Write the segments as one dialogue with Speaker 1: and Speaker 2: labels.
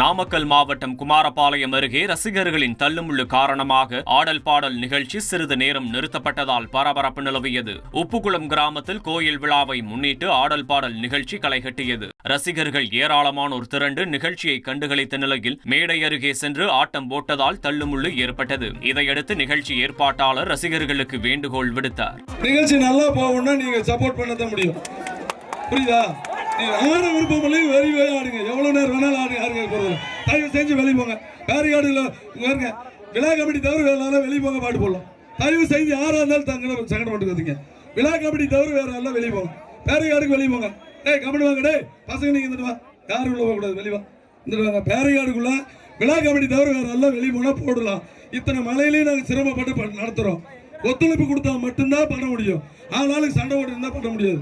Speaker 1: நாமக்கல் மாவட்டம் குமாரபாளையம் அருகே ரசிகர்களின் தள்ளுமுள்ளு காரணமாக ஆடல் பாடல் நிகழ்ச்சி சிறிது நேரம் நிறுத்தப்பட்டதால் பரபரப்பு நிலவியது. உப்புக்குளம் கிராமத்தில் கோயில் விழாவை முன்னிட்டு ஆடல் பாடல் நிகழ்ச்சி களைகட்டியது. ரசிகர்கள் ஏராளமானோர் திரண்டு நிகழ்ச்சியை கண்டுகளித்த நிலையில் மேடை அருகே சென்று ஆட்டம் போட்டதால் தள்ளுமுள்ளு ஏற்பட்டது. இதையடுத்து நிகழ்ச்சி ஏற்பாட்டாளர் ரசிகர்களுக்கு வேண்டுகோள் விடுத்தார்.
Speaker 2: நிகழ்ச்சி நல்லா போகணும்னா நீங்க சப்போர்ட் பண்ண முடியும். புரியுதா? நீங்க ஆட விருப்பம் இல்லை ஆடுங்க. எவ்வளோ நேரம் வேணாலும் ஆடுங்க ஆடுங்க போகிறது தயவு செஞ்சு வெளியே போங்க. பேரிகாடுல பாருங்க. விழா கபடி தவிர வேறு யாராவது வெளியே போங்க பாட்டு போடலாம். தயவு செஞ்சு யாராக இருந்தாலும் தங்க சங்கடம் பண்ணிக்காதீங்க விழா கபடி தவிர வேற யாரெல்லாம் வெளியே போங்க. பேரிகாடுக்கு வெளியே போங்க. டேய் கபடி வாங்க டே பசங்க நீங்க இருந்துட்டு வா. யாரும் உள்ள போகக்கூடாது. வெளியே வா. இருந்துட்டு வாங்க. பேரிகாடுக்குள்ள விழா கபடி தவிர வேற எல்லாம் வெளியே போனால் போடலாம். இத்தனை மலையிலையும் நாங்கள் சிரமப்பட்டு ப- நடத்துறோம். ஒத்துழைப்பு கொடுத்தா மட்டும்தான் பண்ண முடியும். ஆனாலும் சண்டை ஓட்டு இருந்தால் பண்ண முடியாது.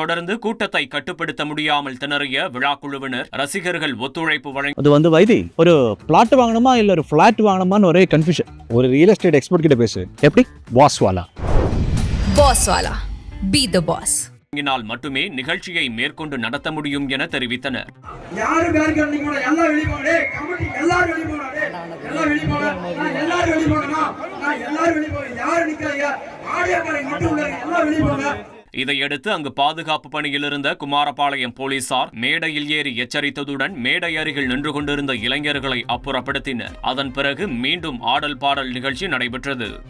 Speaker 1: தொடர்ந்து கூட்டத்தை கட்டுப்படுத்த முடியாமல் திணறிய விழாக்குழுவினர் ரசிகர்கள் ஒத்துழைப்பு வழங்கி
Speaker 3: அது வந்து வைதி ஒரு பிளாட் வாங்கணுமா இல்ல ஒரு ஃபிளாட் வாங்கணுமான்னு ஒரே கன்ஃபியூஷன்
Speaker 4: ஒரு ரியல் எஸ்டேட் எக்ஸ்பர்ட் கிட்ட பேசு.
Speaker 3: எப்படி?
Speaker 4: வாஸ்வாலா
Speaker 5: Boss Wala. Be the boss.
Speaker 1: வழங்கினால் மட்டுமே நிகழ்ச்சியை மேற்கொண்டு நடத்த முடியும் என தெரிவித்தனர்.
Speaker 6: எல்லாரும்
Speaker 1: இதையடுத்து அங்கு பாதுகாப்பு பணியில் இருந்த குமாரபாளையம் போலீசார் மேடையில் ஏறி எச்சரித்ததுடன் மேடை அருகில் நின்று கொண்டிருந்த இளைஞர்களை அப்புறப்படுத்தினர். அதன் பிறகு மீண்டும் ஆடல் பாடல் நிகழ்ச்சி நடைபெற்றது.